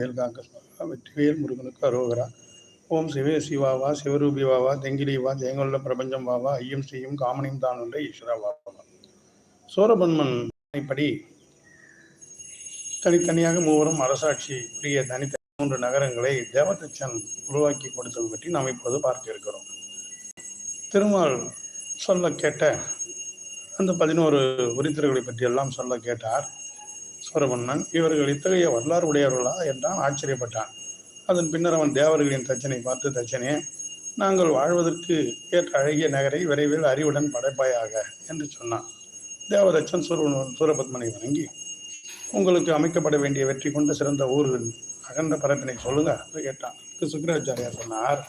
வேல் வெற்றிவேல் முருகனுக்கு அரோகரா. ஓம் சிவே சிவாவா சிவரூபி வாவா தெங்கிலி வா ஜெயங்கொல்ல பிரபஞ்சம் வாவா ஐயம் செய்யும் காமனியும் தான் உள்ள ஈஸ்வரா வாவா. படி தனித்தனியாக மூவரும் அரசாட்சி புரிய தனித்தனி மூன்று நகரங்களை தேவதச்சன் உருவாக்கி கொடுத்தது பற்றி நாம் இப்போது பார்க்க இருக்கிறோம் திருமால் சொல்ல கேட்ட அந்த பதினோரு உரித்தர்களை பற்றியெல்லாம் சொல்ல கேட்டார். சூரபன்மன் இவர்கள் இத்தகைய வரலாறு உடையவர்களா என்றான். ஆச்சரியப்பட்டான். அதன் பின்னர் அவன் தேவர்களின் தச்சனை பார்த்து தச்சனே நாங்கள் வாழ்வதற்கு ஏற்ற அழகிய நகரை விரைவில் அறிவுடன் படைப்பாயாக என்று சொன்னான். தேவதச்சன் சூர சூரபத்மனை வணங்கி உங்களுக்கு அமைக்கப்பட வேண்டிய வெற்றி கொண்ட சிறந்த ஊர் அகன்ற பரப்பினை சொல்லுங்க என்று கேட்டான். அதுக்கு சுக்கராச்சாரியார் சொன்னார்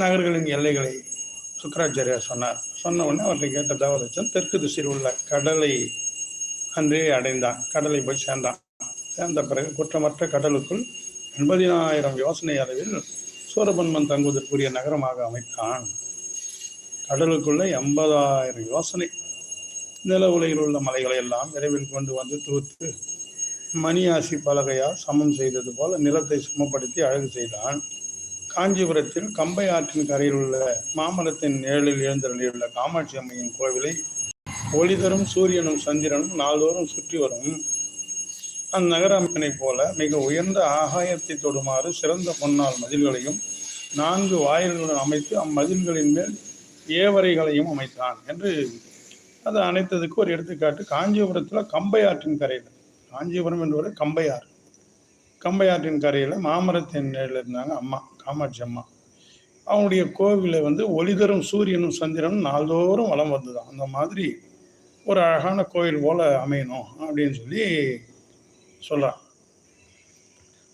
நகர்களின் எல்லைகளை சுக்கராச்சாரியார் சொன்னார். சொன்ன உடனே அவர்களை கேட்ட தேவதச்சன் தெற்கு திசையில் உள்ள கடலை அன்றே அடைந்தான். கடலை போய் சேர்ந்தான். சேர்ந்த பிறகு குற்றமற்ற கடலுக்குள் எண்பதினாயிரம் யோசனை அளவில் சூரபன்மன் தங்குவதற்குரிய நகரமாக அமைத்தான். கடலுக்குள்ளே எண்பதாயிரம் யோசனை. நில உலகில் உள்ள மலைகளை எல்லாம் விரைவில் கொண்டு வந்து தூத்து மணியாசி பலகையால் சமம் செய்தது போல நிலத்தை சமப்படுத்தி அழகு செய்தான். காஞ்சிபுரத்தில் கம்பை ஆற்றின் கரையில் உள்ள மாமரத்தின் நிழலில் எழுந்தருளியுள்ள காமாட்சி அம்மையின் கோவிலை ஒளிதரும் சூரியனும் சந்திரனும் நாள்தோறும் சுற்றி வரும். அந்நகர அமைப்பினைப் போல மிக உயர்ந்த ஆகாயத்தை தொடுமாறு சிறந்த பொன்னால் மதில்களையும் நான்கு வாயில்களுடன் அமைத்து அம்மதில்களின் மேல் ஏவரைகளையும் அமைத்தான் என்று அது அனைத்ததுக்கு ஒரு எடுத்துக்காட்டு. காஞ்சிபுரத்தில் கம்பை ஆற்றின் கரையில் காஞ்சிபுரம் என்று ஒரு கம்பையாறு. கம்பையாற்றின் கரையில் மாமரத்தின் நேரில் இருந்தாங்க அம்மா காமாட்சி அம்மா. அவங்களுடைய கோவிலை வந்து ஒளிதரும் சூரியனும் சந்திரனும் நாள்தோறும் வளம் வந்துதான். அந்த மாதிரி ஒரு அழகான கோயில் போல் அமையணும் அப்படின்னு சொல்லி சொல்கிறான்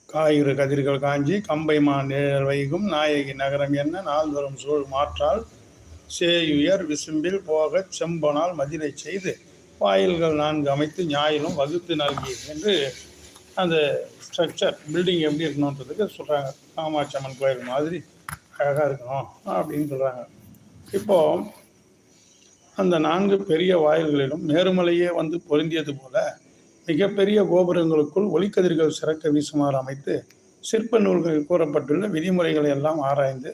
காய்கறி கதிர்கள் காஞ்சி கம்பை நிழல் வைகும் நாயகி நகரம் என்ன நாள்தோறும் சூழ் மாற்றால் சேயுயர் விசும்பில் போகச் செம்பனால் மதிலை செய்து வாயில்கள் நான்கு அமைத்து ஞாயிலும் வகுத்து நல்கி என்று அந்த ஸ்ட்ரக்சர் பில்டிங் எப்படி இருக்கணுன்றதுக்கு சொல்கிறாங்க காமாட்சி அம்மன் கோயில் மாதிரி அழகாக இருக்கணும் அப்படின்னு சொல்கிறாங்க இப்போது அந்த நான்கு பெரிய வாயில்களிலும் மேருமலையே வந்து பொருந்தியது போல மிகப்பெரிய கோபுரங்களுக்குள் ஒளிக்கதிர்கள் சிறக்க வீசுமாறு அமைத்து சிற்ப நூல்களில் கூறப்பட்டுள்ள விதிமுறைகளை எல்லாம் ஆராய்ந்து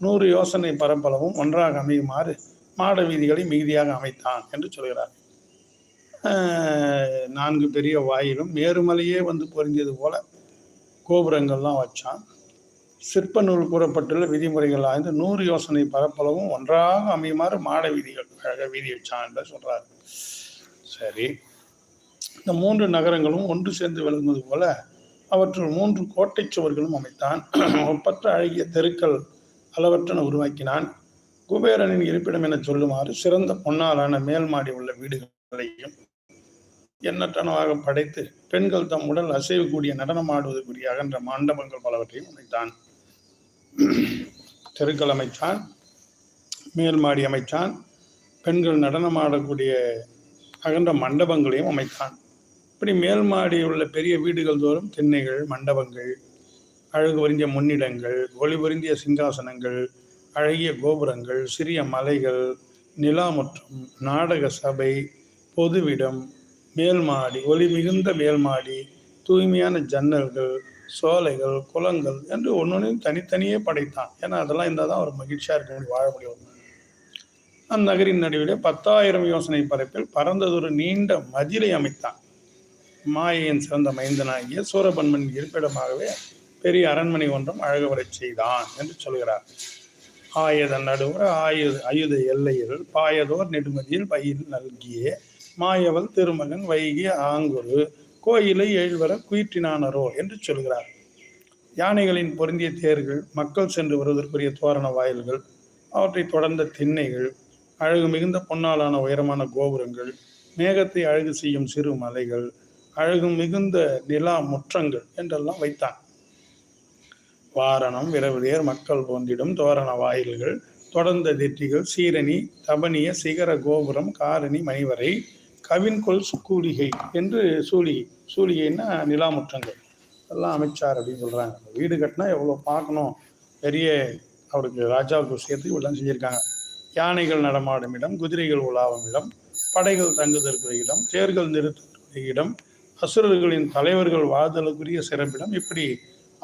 நூறு யோசனை பரப்பளவும் ஒன்றாக அமையுமாறு மாட வீதிகளை மிகுதியாக அமைத்தான் என்று சொல்கிறார். நான்கு பெரிய வாயிலும் மேருமலையே வந்து பொருந்தியது போல கோபுரங்கள்லாம் வச்சான். சிற்ப நூல் கூறப்பட்டுள்ள விதிமுறைகள் ஆய்ந்து நூறு யோசனை பரப்பளவும் ஒன்றாக அமையுமாறு மாட விதிகள் வீதி வச்சான் என்று சரி. இந்த மூன்று நகரங்களும் ஒன்று சேர்ந்து விளங்குவது போல அவற்றுள் மூன்று கோட்டை சுவர்களும் அமைத்தான். ஒப்பற்ற அழகிய தெருக்கள் அளவற்றன உருவாக்கினான். குபேரனின் இருப்பிடம் என சொல்லுமாறு சிறந்த பொன்னாலான மேல் மாடி உள்ள வீடுகளையும் எண்ணற்றனவாக படைத்து பெண்கள் தம் உடல் அசைவு கூடிய நடனமாடுவதற்குரிய அகன்ற மண்டபங்கள் பலவற்றையும் அமைத்தான். தெருக்கள் அமைத்தான் மேல் மாடி அமைத்தான் பெண்கள் நடனமாடக்கூடிய அகன்ற மண்டபங்களையும் அமைத்தான். இப்படி மேல் உள்ள பெரிய வீடுகள் தோறும் திண்ணைகள் மண்டபங்கள் அழகு பொருந்திய முன்னிடங்கள் ஒளி பொருந்திய சிங்காசனங்கள் அழகிய கோபுரங்கள் சிறிய மலைகள் நிலா மற்றும் நாடக சபை பொதுவிடம் மேல்மாடி ஒளி மிகுந்த மேல்மாடி தூய்மையான ஜன்னல்கள் சோலைகள் குளங்கள் என்று ஒன்னொன்றையும் தனித்தனியே படைத்தான். ஏன்னா அதெல்லாம் இருந்தால் தான் ஒரு மகிழ்ச்சியாக இருக்க முடியும் வாழ முடியும். அந்நகரின் நடுவிலே பத்தாயிரம் யோசனை பரப்பில் பறந்ததொரு நீண்ட மதிலை அமைத்தான். மாயையின் சிறந்த மைந்தனாகிய சூரபன்மன் இருப்பிடமாகவே பெரிய அரண்மனை ஒன்றும் அழகு வரச் செய்தான் என்று சொல்கிறார். ஆயத நடுவர் ஆயுத அயுத எல்லையில் பாயதோர் நெடுமதியில் பயில் நல்கிய மாயவல் திருமகன் வைகிய ஆங்குரு கோயிலை எழுவர குயிற்றினானரோ என்று சொல்கிறார். யானைகளின் பொருந்திய தேர்கள் மக்கள் சென்று வருவதற்குரிய தோரண வாயில்கள் அவற்றை தொடர்ந்த திண்ணைகள் அழகு மிகுந்த பொன்னாலான உயரமான கோபுரங்கள் மேகத்தை அழகு செய்யும் சிறு மலைகள் அழகு மிகுந்த நிலா முற்றங்கள் என்றெல்லாம் வைத்தான். வாரணம் விரவிலியர் மக்கள் போந்திடும் தோரண வாயில்கள் தொடர்ந்த திட்டிகள் சீரணி தபனிய சிகர கோபுரம் காரணி மணிவரை கவின்கொள் கூலிகை என்று சூலிகை சூலிகைன்னா நிலாமுற்றங்கள். எல்லாம் அமைச்சார் அப்படின்னு சொல்கிறாங்க வீடு கட்டினா எவ்வளோ பார்க்கணும்? பெரிய அவருக்கு ராஜாவுக்கு சேர்த்து இவ்வளோ செஞ்சுருக்காங்க. யானைகள் நடமாடும் இடம் குதிரைகள் உலாவும் இடம் படைகள் தங்குதற்குரிய இடம் தேர்கள் நிறுத்தக்கூடிய இடம் அசுரர்களின் தலைவர்கள் வாழ்தலுக்குரிய சிறப்பிடம். இப்படி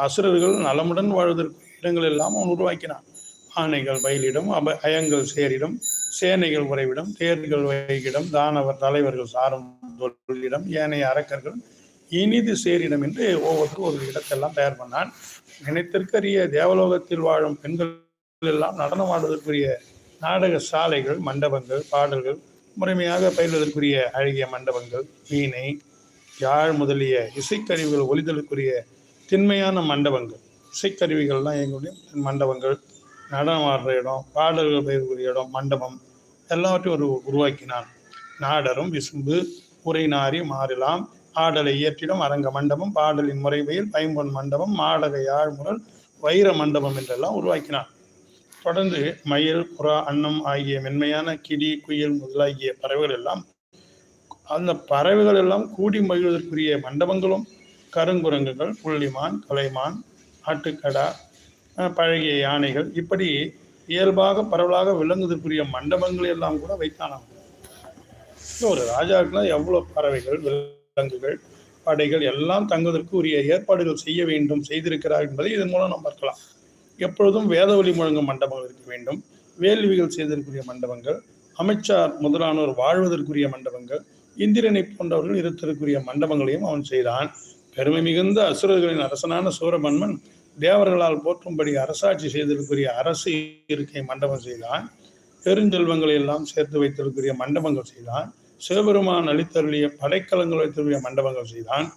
அசுரர்கள் நலமுடன் வாழ்வதற்கு இடங்கள் எல்லாம் அவன் உருவாக்கினான். ஆணைகள் பயிலிடம் அப அயங்கள் சேரிடம் சேனைகள் உறைவிடம் தேர்கள் வைகிடம் தானவர் தலைவர்கள் சாரும் தொழிலிடம் ஏனைய அரக்கர்கள் இனிது சேரிடம் என்று ஒவ்வொருத்தரும் ஒரு இடத்தெல்லாம் தயார் பண்ணான் நினைத்திற்கரிய தேவலோகத்தில் வாழும் பெண்கள் எல்லாம் நடனம் ஆடுவதற்குரிய நாடக சாலைகள் மண்டபங்கள் பாடல்கள் முறைமையாக பயில்வதற்குரிய அழகிய மண்டபங்கள் வீணை யாழ் முதலிய இசைக்கருவிகள் ஒலிதலுக்குரிய திண்மையான மண்டபங்கள். இசைக்கருவிகள்லாம் எங்களுடைய மண்டபங்கள் நடனம் ஆடுற இடம் பாடல்கள் பயிர்க்கூடிய இடம் மண்டபம் எல்லாவற்றையும் ஒரு உருவாக்கினான். நாடரும் விசும்பு உரை நாரி மாறலாம். ஆடலை இயற்றிடம் அரங்க மண்டபம் பாடலின் முறைவையில் பைம்பொன் மண்டபம் மாடகை ஆழ்முரல் வைர மண்டபம் என்றெல்லாம் உருவாக்கினான். தொடர்ந்து மயில் புறா அன்னம் ஆகிய மென்மையான கிளி குயில் முதலாகிய பறவைகள் எல்லாம் அந்த பறவைகள் எல்லாம் கூடி மகிழ்வதற்குரிய மண்டபங்களும் கருங்குரங்குகள் புள்ளிமான் கலைமான் ஆட்டுக்கடா பழகிய யானைகள் இப்படி இயல்பாக பரவலாக விளங்குவதற்குரிய மண்டபங்களை எல்லாம் கூட வைத்தானாம். ஒரு ராஜாக்கெல்லாம் எவ்வளோ பறவைகள் விலங்குகள் படைகள் எல்லாம் தங்குவதற்கு உரிய ஏற்பாடுகள் செய்ய வேண்டும் செய்திருக்கிறார் என்பதை இதன் மூலம் நாம் பார்க்கலாம். எப்பொழுதும் வேத ஒலி முழங்கும் மண்டபங்கள் இருக்க வேண்டும். வேள்விகள் செய்ததற்குரிய மண்டபங்கள் அமைச்சார் முதலானோர் வாழ்வதற்குரிய மண்டபங்கள் இந்திரனை போன்றவர்கள் இருத்தற்குரிய மண்டபங்களையும் அவன் செய்தான். பெருமை மிகுந்த அசுரர்களின் அரசனான சூரபன்மன் தேவர்களால் போற்றும்படி அரசாட்சி செய்ததற்குரிய அரசு இருக்கை மண்டபம் செய்தான். பெருஞ்செல்வங்களை எல்லாம் சேர்த்து வைத்திருக்கிற மண்டபங்கள் செய்தான். சிவபெருமான் அளித்தருளிய படைக்கலங்கள் வைத்திருக்கிற மண்டபங்கள் செய்தான்.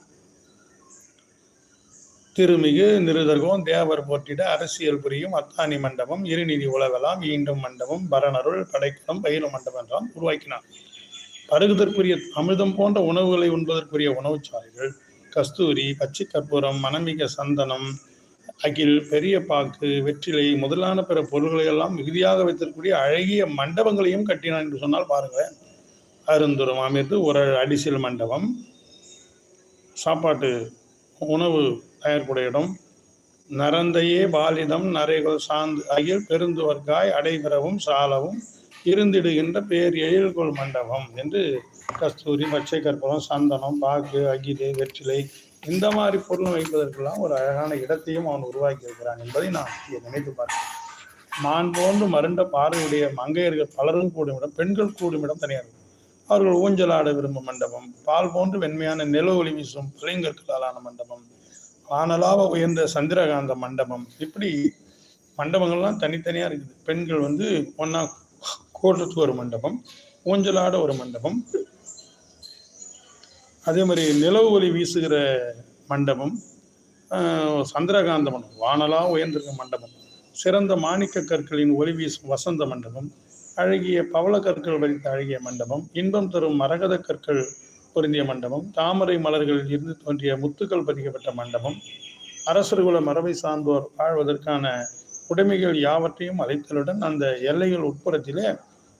திருமிகு நிருதர்கோன் தேவர் போற்றிட அரசியல் புரியும் அத்தானி மண்டபம் இருநிதி உலகலாம் ஈண்டும் மண்டபம் பரணருள் படைக்கலம் பயிலும் மண்டபம் என்றாம் உருவாக்கினான். பருகுதற்குரிய அமிர்தம் போன்ற உணவுகளை உண்பதற்குரிய உணவுச்சாலைகள் கஸ்தூரி பச்சை கற்பூரம் மணமிக சந்தனம் அகில் பெரிய பாக்கு வெற்றிலை முதலான பிற பொருள்களை எல்லாம் மிகுதியாக வைத்திருக்கக்கூடிய அழகிய மண்டபங்களையும் கட்டினான் என்று சொன்னால் பாருங்களேன். அருந்துரம் அமைத்து ஒரு அடிசில் மண்டபம். சாப்பாட்டு உணவு தயார்புடைய இடம். நரந்தையே பாலிதம் நரைகள் சார்ந்து அகில் பெருந்துவர்காய் அடைபிறவும் சாலவும் இருந்திடுகின்ற பேர் எழில்கொள் மண்டபம் என்று கஸ்தூரி பச்சை கற்பூரம் சந்தனம் பாக்கு அகிலே வெற்றிலை இந்த மாதிரி பொருள் வைப்பதற்கெல்லாம் ஒரு அழகான இடத்தையும் அவன் உருவாக்கி இருக்கிறான் என்பதை நான் நினைத்து பார்க்கிறேன். மான் போன்று மருண்ட பார்வையுடைய மங்கையர்கள் பலரும் கூடும் இடம் பெண்கள் கூடும் இடம் தனியாக இருக்கும். அவர்கள் ஊஞ்சலாட விரும்பும் மண்டபம் பால் போன்று வெண்மையான நில ஒளி வீசும் பளிங்கற்களாலான மண்டபம் வானலாக உயர்ந்த சந்திரகாந்த மண்டபம். இப்படி மண்டபங்கள்லாம் தனித்தனியா இருக்குது. பெண்கள் வந்து ஒன்னா கூட்டத்துக்கு ஒரு மண்டபம் ஊஞ்சலாட ஒரு மண்டபம் அதே மாதிரி நிலவு ஒளி வீசுகிற மண்டபம் சந்திரகாந்த மண்டபம் வானலாக உயர்ந்திருக்க மண்டபம் சிறந்த மாணிக்க கற்களின் ஒளி வீசும் வசந்த மண்டபம் அழகிய பவள கற்கள் வரித்த அழகிய மண்டபம் இன்பம் தரும் மரகத கற்கள் பொருந்திய மண்டபம் தாமரை மலர்களில் இருந்து தோன்றிய முத்துக்கள் பதிக்கப்பட்ட மண்டபம் அரசர்குல மரபை சார்ந்தோர் வாழ்வதற்கான உடைமைகள் யாவற்றையும் அழைத்தலுடன் அந்த எல்லைகள் உட்புறத்திலே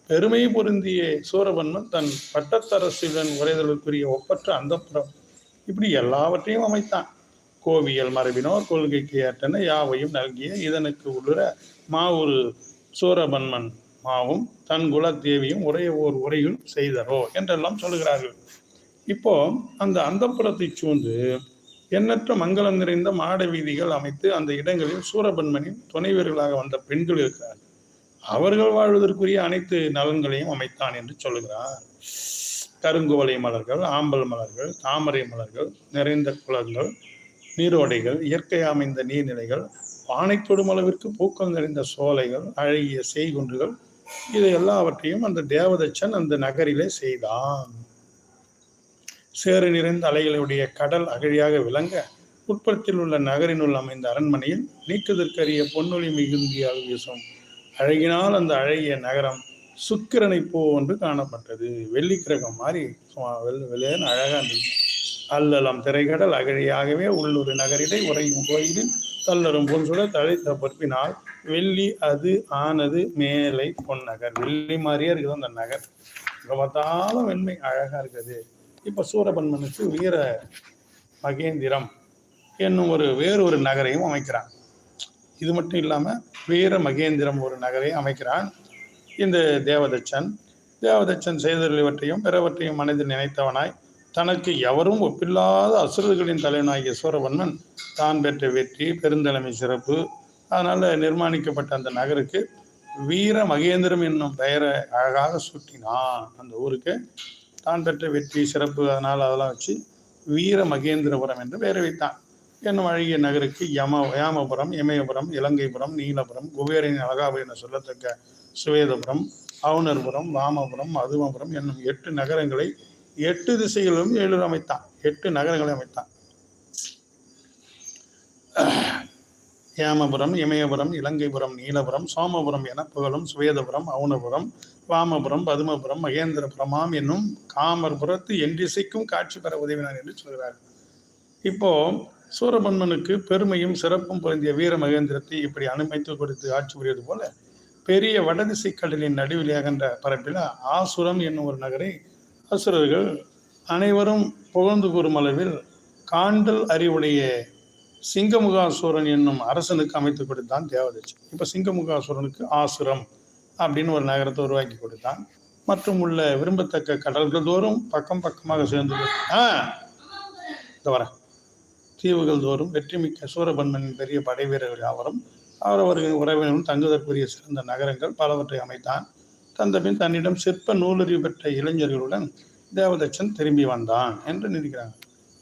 பெருமை பொருந்திய சூரபன்மன் தன் பட்டத்தரசுடன் உரைதலுக்குரிய ஒப்பற்ற அந்தப்புறம் இப்படி எல்லாவற்றையும் அமைத்தான். கோவியல் மரபினோர் கொள்கைக்கு ஏற்றன யாவையும் நல்கிய இதனுக்கு உள்ளுர மாவூர் சூரபன்மன் மாவும் தன் குலத்தேவியும் உரைய ஓர் உரையில் செய்தரோ என்றெல்லாம் சொல்லுகிறார்கள். இப்போ அந்த அந்தப்புறத்தை சூழ்ந்து எண்ணற்ற மங்களம் நிறைந்த மாட வீதிகள் அமைத்து அந்த இடங்களில் சூரபன்மனின் துணைவர்களாக வந்த பெண்கள் இருக்கிறார்கள். அவர்கள் வாழ்வதற்குரிய அனைத்து நலன்களையும் அமைத்தான் என்று சொல்லுகிறார். கருங்குவளை மலர்கள் ஆம்பல் மலர்கள் தாமரை மலர்கள் நிறைந்த குளங்கள் நீரோடைகள் இயற்கை அமைந்த நீர்நிலைகள் பானை தொடும் அளவிற்கு பூக்கள் நிறைந்த சோலைகள் அழகிய செய்குன்றுகள் இதை எல்லாவற்றையும் அந்த தேவதச்சன் அந்த நகரிலே செய்தான். சேறு நிறைந்த அலைகளுடைய கடல் அகழியாக விளங்க உட்புறத்தில் உள்ள நகரினுள் அமைந்த அரண்மனையில் நீக்குதற்கரிய பொன்னொழி மிகுந்தியால் வீசும். அழகினால் அந்த அழகிய நகரம் சுக்கிரனை பூ என்று காணப்பட்டது. வெள்ளிக்கிரகம் மாதிரி சும்மா வெள்ள வெள்ளையன் அழகா இருந்துச்சு அல்லலம் திரைகடல் அகழியாகவே உள்ளூர் நகரிடை உறையும் கோயிலில் தள்ளரும் பொன்சுட தழைத்த பொற்பினால் வெள்ளி அது ஆனது மேலை பொன்னகர் வெள்ளி மாதிரியே இருக்குது அந்த நகர். பார்த்தாலும் வெண்மை அழகா இருக்குது. இப்போ சூரபன்மனுக்கு வீர மகேந்திரம் என்னும் ஒரு வேறு ஒரு நகரையும் அமைக்கிறான். இது மட்டும் இல்லாமல் வீர மகேந்திரம் ஒரு நகரை அமைக்கிறான். இந்த தேவதச்சன் தேவதச்சன் செய்தவற்றையும் பிறவற்றையும் மனதில் நினைத்தவனாய் தனக்கு எவரும் ஒப்பில்லாத அசுரர்களின் தலைவனாகிய சூரவன்மன் தான் பெற்ற வெற்றி பெருந்தலைமை சிறப்பு. அதனால் நிர்மாணிக்கப்பட்ட அந்த நகருக்கு வீர மகேந்திரம் என்னும் பெயரை அழகாக சூட்டினான். அந்த ஊருக்கு தான் பெற்ற வெற்றி சிறப்பு அதனால் அதெல்லாம் வச்சு வீர மகேந்திரபுரம் என்று பெயரை வைத்தான். என்னும் அழகிய நகருக்கு யம யாமபுரம் இமயபுரம் இலங்கைபுரம் நீலபுரம் குபேரின் அழகாபு என சொல்லத்தக்க சுவேதபுரம் அவுணர்புரம் வாமபுரம் மதுமபுரம் என்னும் எட்டு நகரங்களை எட்டு திசைகளிலும் ஏழு அமைத்தான். எட்டு நகரங்களை அமைத்தான். ஏமபுரம் இமயபுரம் இலங்கைபுரம் நீலபுரம் சோமபுரம் என புகழும் சுவேதபுரம் அவுணபுரம் வாமபுரம் பதுமபுரம் மகேந்திரபுரமாம் என்னும் காமர்புரத்து எண்டிசைக்கும் காட்சி பெற உதவினார் என்று சொல்கிறார் இப்போ சூரபன்மனுக்கு பெருமையும் சிறப்பும் பொருந்திய வீர மகேந்திரத்தை இப்படி அனுமதித்து கொடுத்து ஆட்சி புரியது போல பெரிய வடதிசை கடலின் நடுவில் அகன்ற பரப்பில் ஆசுரம் என்னும் ஒரு நகரை அசுரர்கள் அனைவரும் புகழ்ந்து கூறும் அளவில் காண்டல் அறிவுடைய சிங்கமுகாசுரன் என்னும் அரசனுக்கு அமைத்து கொடுத்தான் தேவதச்சு இப்போ சிங்கமுகாசுரனுக்கு ஆசுரம் அப்படின்னு ஒரு நகரத்தை உருவாக்கி கொடுத்தான். மற்றும் உள்ள விரும்பத்தக்க கடல்கள் தோறும் பக்கம் பக்கமாக சேர்ந்து ஆ இந்த வரேன். தீவுகள் தோறும் வெற்றிமிக்க சூரபன்மனின் பெரிய படை வீரர்கள் யாவரும் அவரவர்களின் உறவினரும் தங்குவதற்குரிய சிறந்த நகரங்கள் பலவற்றை அமைத்தான். தந்தபின் தன்னிடம் சிற்ப நூலறிவு பெற்ற இளைஞர்களுடன் தேவதச்சன் திரும்பி வந்தான் என்று நினைக்கிறாங்க.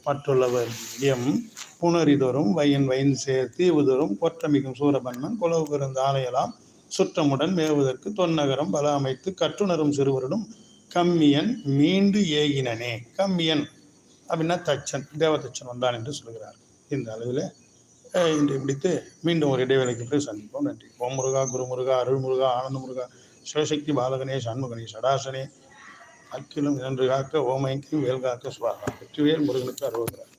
மற்றுள்ளவர் எம். புனரிதோறும் வயன் வயன் சேர் தீவுதோறும் கொற்றமிகும் சூரபன்மன் குலவு பிறந்த ஆலையெல்லாம் சுற்றமுடன் மேவுவதற்கு தொன்னகரம் பல அமைத்து கற்றுணரும் சிறுவருடன் கம்மியன் மீண்டு ஏகினனே. கம்மியன் அப்படின்னா தச்சன் தேவதச்சன் வந்தான் என்று சொல்கிறார். இந்த அளவில் இன்று பிடித்து மீண்டும் ஒரு இடைவேளைக்கு பிறகு சந்திப்போம். நன்றி. ஓம் முருகா குருமுருகா அருள் முருகா ஆனந்த முருகா சிவசக்தி பாலகணேஷ் சண்முகனே சடாசனே அக்கிலும் இரண்டு காக்க ஓமைக்கு வேல் காக்க சுவாகா. வெற்றிவேல் முருகனுக்கு அருள்கிறார்